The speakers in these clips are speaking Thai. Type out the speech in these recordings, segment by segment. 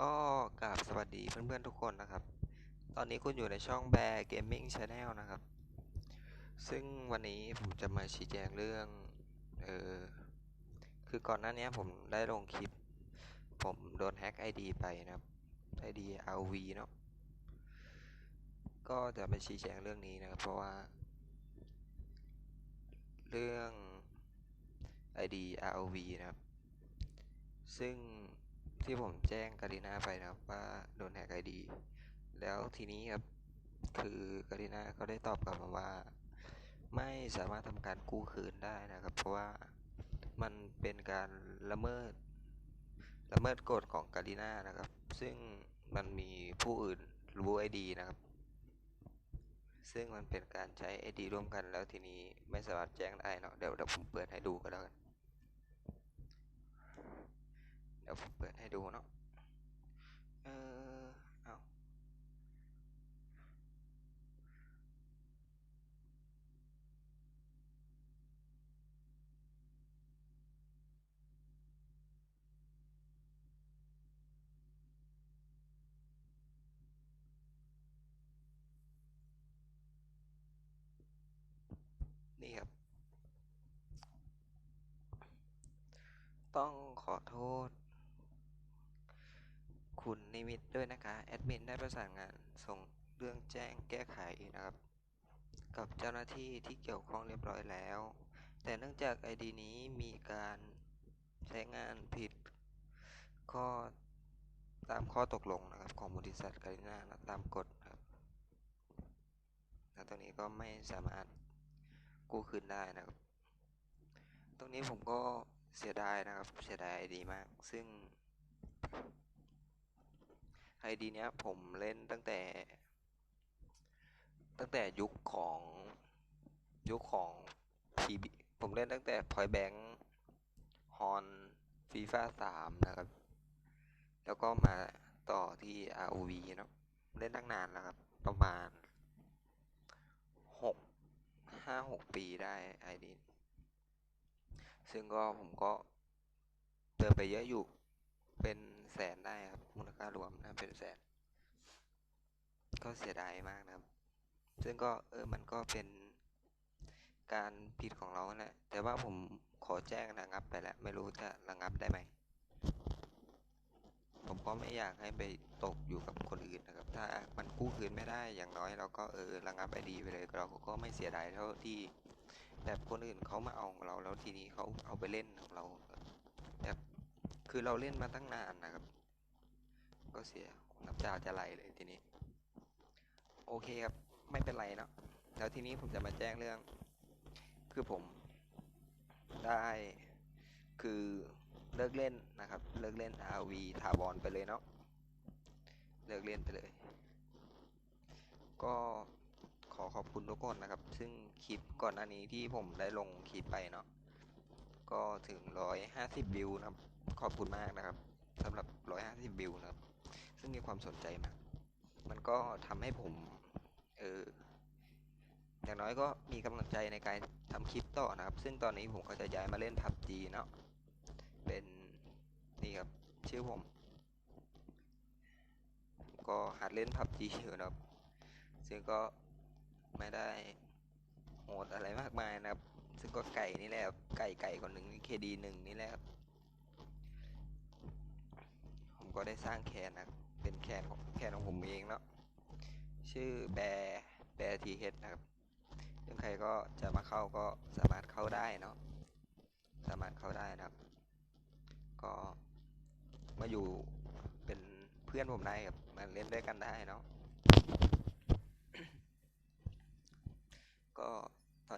ก็กราบสวัสดีเพื่อนๆทุกคนนะครับ ตอนนี้คุณอยู่ในช่องแบร์เกมมิ่งชาแนลนะครับ ซึ่งวันนี้ผมจะมาชี้แจงเรื่อง เออ คือก่อนหน้านี้ผมได้ลงคลิป ผมโดนแฮ็ก ID ไปนะครับ ID RV เนาะ ก็จะมาชี้แจงเรื่องนี้นะครับ เพราะว่า เรื่อง ID ROV นะครับ ซึ่ง ที่ผมแจ้งการีนาไปนะครับว่าโดนแฮกไอดีแล้วทีนี้ครับคือการีนาเขาได้ตอบกลับมาว่า ไม่สามารถทำการกู้คืนได้นะครับ เพราะว่ามันเป็นการละเมิดละเมิดกฎของการีนานะครับ ซึ่งมันมีผู้อื่นรู้ไอดีนะครับ ซึ่งมันเป็นการใช้ไอดีร่วมกันแล้วทีนี้ไม่สามารถแจ้งได้เนาะเดี๋ยวเดี๋ยวผมเปิดให้ดูก็แล้วกัน เดี๋ยวผมเปิดให้ดูเนาะเออเอานี่ครับ ต้องขอโทษ คุณนิมิตด้วยนะคะแอดมินได้ประสานงานส่งเรื่องแจ้งแก้ไขนะครับ กับเจ้าหน้าที่ที่เกี่ยวข้องเรียบร้อยแล้ว แต่เนื่องจาก ID นี้มีการใช้งานผิดข้อตามข้อตกลงนะครับของบริษัทการินานะตามกฎนะครับแล้วตรงนี้ก็ไม่สามารถกู้คืนได้นะครับ ตรงนี้ผมก็เสียดายนะครับ เสียดาย ID มาก ซึ่ง ไอดีเนี้ยผมเล่นตั้งแต่ ตั้งแต่ยุคของยุคของ PB ผมเล่นตั้งแต่ Point Bank ฮอนฟีฟ่าสามนะครับ แล้วก็มาต่อที่ ROV เนาะเล่นตั้งนานแล้วครับ ประมาณหกห้าหกปีได้ไอดีซึ่งก็ผมก็เติมไปเยอะอยู่ เป็นแสนได้ครับมูลค่ารวมนะเป็นแสน ก็เสียดายมากนะครับ ซึ่งก็เออมันก็เป็นการผิดของเราแหละแต่ว่าผมขอแจ้งระงับไปแล้ว ไม่รู้จะระงับได้ไหมผมก็ไม่อยากให้ไปตกอยู่กับคนอื่นนะครับ ถ้ามันกู้คืนไม่ได้อย่างน้อยเราก็เออระงับไอดีไปเลยเราก็ไม่เสียดายเท่าที่แบบคนอื่นเขามาเอาของเราแล้วทีนี้เขาเอาไปเล่นของเรา คือเราเล่นมาตั้งนานนะครับ ก็เสียน้ำตาจะไหลเลยทีนี้ โอเคครับ ไม่เป็นไรเนาะแล้วทีนี้ผมจะมาแจ้งเรื่อง คือผมได้คือเลิกเล่นนะครับ เลิกเล่น RV ถาวรไปเลยเนาะเลิกเล่นไปเลย ก็ขอขอบคุณทุกคนนะครับ ซึ่งคลิปก่อนหน้านี้ที่ผมได้ลงคลิปไปเนาะ ก็ถึงร้อยห้าสิบวิวนะครับ ขอบคุณมากนะครับสำหรับร้อยห้าสิบวิวนะครับ ซึ่งมีความสนใจมาก มันก็ทำให้ผม เอออย่างน้อยก็มีกำลังใจในการทำคลิปต่อนะครับ ซึ่งตอนนี้ผมก็จะย้ายมาเล่น PUBG เนาะ เป็นนี่ครับชื่อผม ก็หัดเล่น PUBG อยู่นะครับ ซึ่งก็ไม่ได้โหดอะไรมากมายนะครับ ซึ่งก็ไก่นี่แหละครับไก่ไก่คนหนึ่งเคดีหนึ่งนี่แหละครับผมก็ได้สร้างแคนนะเป็นแคนของแคนของผมเองเนาะชื่อแบร์แบร์ทีเฮดนะครับซึ่งใครก็จะมาเข้าก็สามารถเข้าได้เนาะสามารถเข้าได้นะครับ ก็มาอยู่เป็นเพื่อนผมได้ครับมาเล่นด้วยกันได้เนาะก็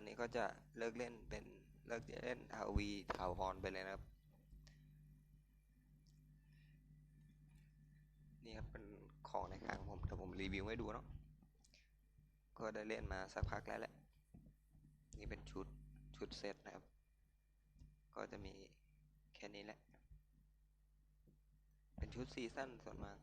อนนี้ก็จะเลิกเล่นเป็นเลิกเล่น RV ถาวรไปเลยนะครับ นี่ครับเป็นของในคลังผมเดี๋ยวผมรีวิวให้ดูเนาะก็ได้เล่นมาสักพักแล้วแหละ นี่เป็นชุดชุดเซตนะครับ ก็จะมีแค่นี้แหละ เป็นชุดซีซั่นส่วนมาก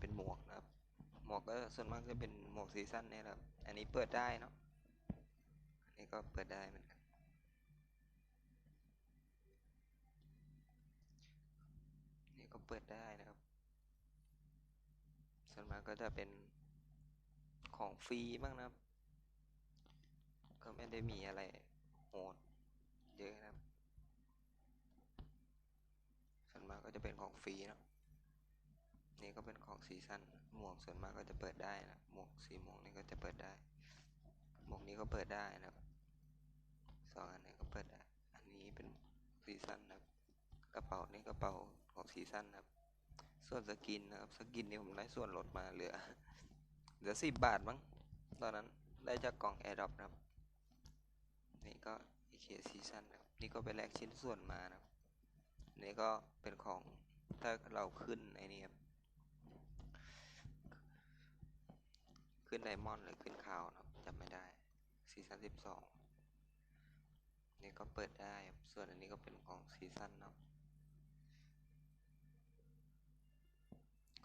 เป็นหมวกนะครับ หมวกก็ส่วนมากจะเป็นหมวกซีซั่นนี่ครับ อันนี้เปิดได้เนาะ อันนี้ก็เปิดได้เหมือนกัน นี่ก็เปิดได้นะครับ ส่วนมากก็จะเป็นของฟรีบ้างนะครับ ก็ไม่ได้มีอะไรโหดเยอะนะครับ ส่วนมากก็จะเป็นของฟรีเนาะ นี่ก็เป็นของซีซั่นหมวกส่วนมากก็จะเปิดได้นะหมวกสีหมวงนี่ก็จะเปิดได้ หมวกนี้ก็เปิดได้นะครับสองอันนี้ก็เปิดได้อันนี้เป็นซีซั่นนะครับกระเป๋านี่กระเป๋าของซีซั่นนะครับ ส่วนสกินนะครับสกินนี่ผมได้ส่วนลดมาเหลือเหลือสิบบาทมั้งตอนนั้นได้จากกล่องแอร์ดรอปนะครับนี่ก็อีเคซีซั่นนะครับนี่ก็ไปแลกชิ้นส่วนมานะครับนี่ก็เป็นของถ้าเราขึ้นไอ้นี่ครับ ขึ้นไดมอนด์หรือขึ้นคาวนะครับจำไม่ได้ซีซั่นสิบสองนี่ก็เปิดได้ ส่วนอันนี้ก็เป็นของซีซั่นเนาะ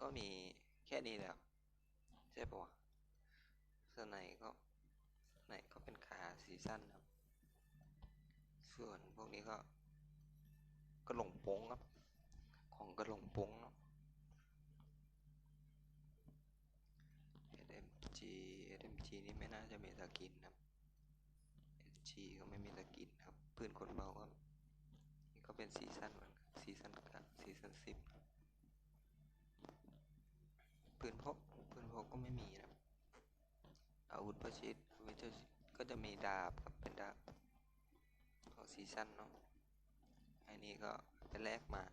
ก็มีแค่นี้แหละใช่ปะวะส่วนไหนก็ไหนก็เป็นขาซีซั่นครับ ส่วนพวกนี้ก็กระหลงโป้งครับ ของกระหลงโป้งเนาะ SMG SMG นี่ไม่น่าจะมีส กินครับ SG ก็ไม่มีสกินครับปืนคนเบาครับนี่ก็เป็นซีซั่นเหมือนกันซีซั่นกับซีซั่นสิบปืนพกปืนพกก็ไม่มีนะครับอาวุธประชิดวิจก็จะมีดาบครับเป็นดาบของซีซั่นเนาะอันนี้ก็เป็นแลกมา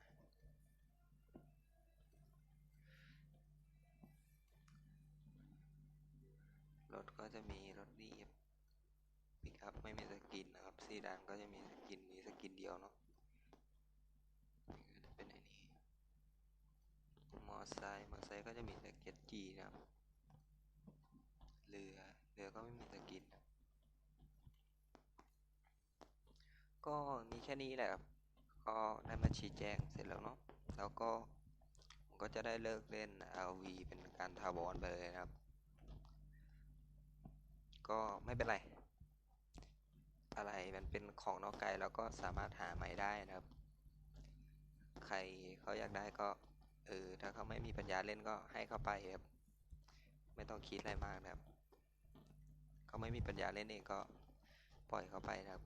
รถก็จะมีรถด ปิกอัพไม่มีสกินนะครับซีดานก็จะมีสกินมีสกินเดียวเนาะนี่ก็จะเป็นไอ้นี้มอไซค์มอไซค์ก็จะมีแต่เก็ตจีนะครับเรือเรือก็ไม่มีสกิน ก็มีแค่นี้แหละครับก็ได้มาชี้แจงเสร็จแล้วเนาะแล้วก็ผมก็จะได้เลิกเล่น RV เป็นการทาวรไปเลยนะครับ ก็ไม่เป็นไร อะไรมันเป็นของนอกกายเราก็สามารถหาใหม่ได้นะครับ ใครเขาอยากได้ก็เออถ้าเขาไม่มีปัญญาเล่นก็ให้เขาไปครับ ไม่ต้องคิดอะไรมากนะครับ เขาไม่มีปัญญาเล่นเองก็ปล่อยเขาไปนะครับ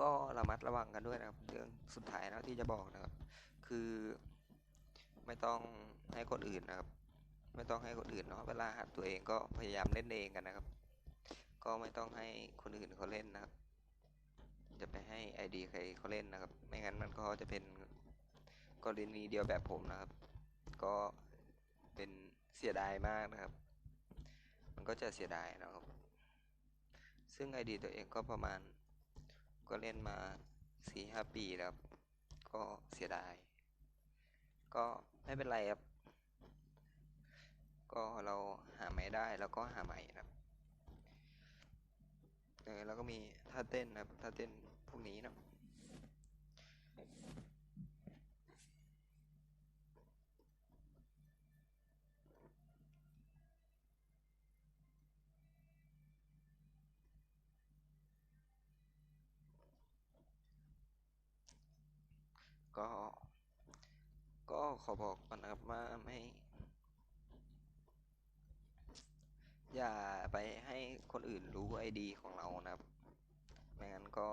ก็ระมัดระวังกันด้วยนะครับ เรื่องสุดท้ายนะที่จะบอกนะครับ คือไม่ต้องให้คนอื่นนะครับ ไม่ต้องให้คนอื่นเนาะเวลาหัดตัวเองก็พยายามเล่นเองกันนะครับ ก็ไม่ต้องให้คนอื่นเขาเล่นนะครับ จะไปให้ไอดีใครเขาเล่นนะครับ ไม่งั้นมันก็จะเป็นกรณีเดียวแบบผมนะครับ ก็เป็นเสียดายมากนะครับ มันก็จะเสียดายนะครับ ซึ่งไอดีตัวเองก็ประมาณก็เล่นมาสี่ห้าปีแล้วก็เสียดาย ก็ไม่เป็นไรครับ ก็เราหาใหม่ได้แล้วก็หาใหม่นะครับเออแล้วก็มีท่าเต้นนะครับท่าเต้นพวกนี้นะก็ก็ขอบอกก่อนนะครับว่าไม่ อย่าไปให้คนอื่นรู้ไอดีของเรานะครับ ไม่งั้นก็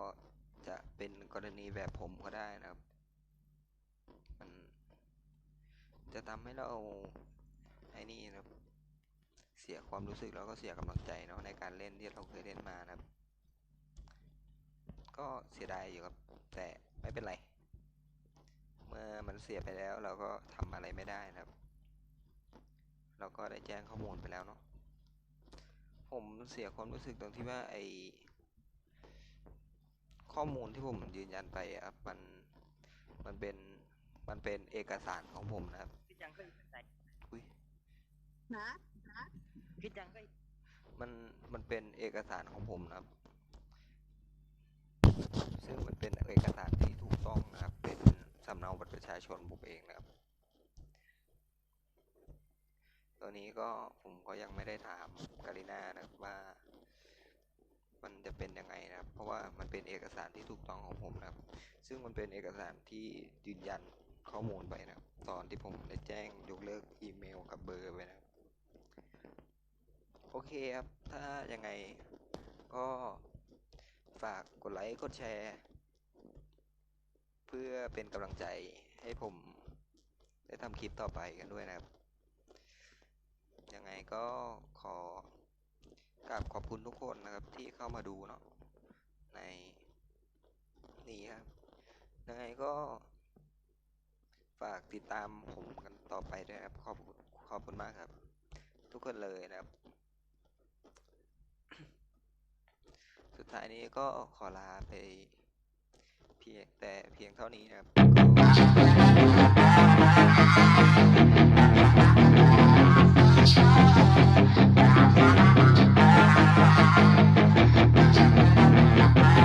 จะเป็นกรณีแบบผมก็ได้นะครับ มันจะทำให้เราไอ้นี่นะครับ เสียความรู้สึกแล้วก็เสียกำลังใจเนาะในการเล่นที่เราเคยเล่นมานะครับ ก็เสียดายอยู่ครับ แต่ไม่เป็นไร เมื่อมันเสียไปแล้วเราก็ทำอะไรไม่ได้นะครับ เราก็ได้แจ้งข้อมูลไปแล้วเนาะ ผมเสียความรู้สึกตรงที่ว่าไอข้อมูลที่ผมยืนยันไปอะครับมันมันเป็นมันเป็นเอกสารของผมนะครับพี่จังก็ใส่อุ้ยนะพี่จังก็มันมันเป็นเอกสารของผมนะครับซึ่งมันเป็นเอกสารที่ถูกต้องนะครับ เป็นสำเนาบัตรประชาชนผมเองนะครับ ตัวนี้ก็ผมก็ยังไม่ได้ถามการิน่านะครับ ว่ามันจะเป็นยังไงนะครับ เพราะว่ามันเป็นเอกสารที่ถูกต้องของผมนะครับ ซึ่งมันเป็นเอกสารที่ยืนยันข้อมูลไปนะครับ ตอนที่ผมได้แจ้งยกเลิกอีเมลกับเบอร์ไปนะครับ โอเคครับ ถ้ายังไงก็ฝากกดไลค์กดแชร์ เพื่อเป็นกำลังใจให้ผมได้ทำคลิปต่อไปกันด้วยนะครับ ยังไงก็ขอ กราบขอบคุณทุกคนนะครับที่เข้ามาดูเนาะในนี้ครับยังไงก็ฝากติดตามผมกันต่อไปด้วยครับขอบขอบคุณมากครับ ทุกคนเลยนะครับ สุดท้ายนี้ก็ขอลาไปเพียงแต่เพียงเท่านี้นะครับ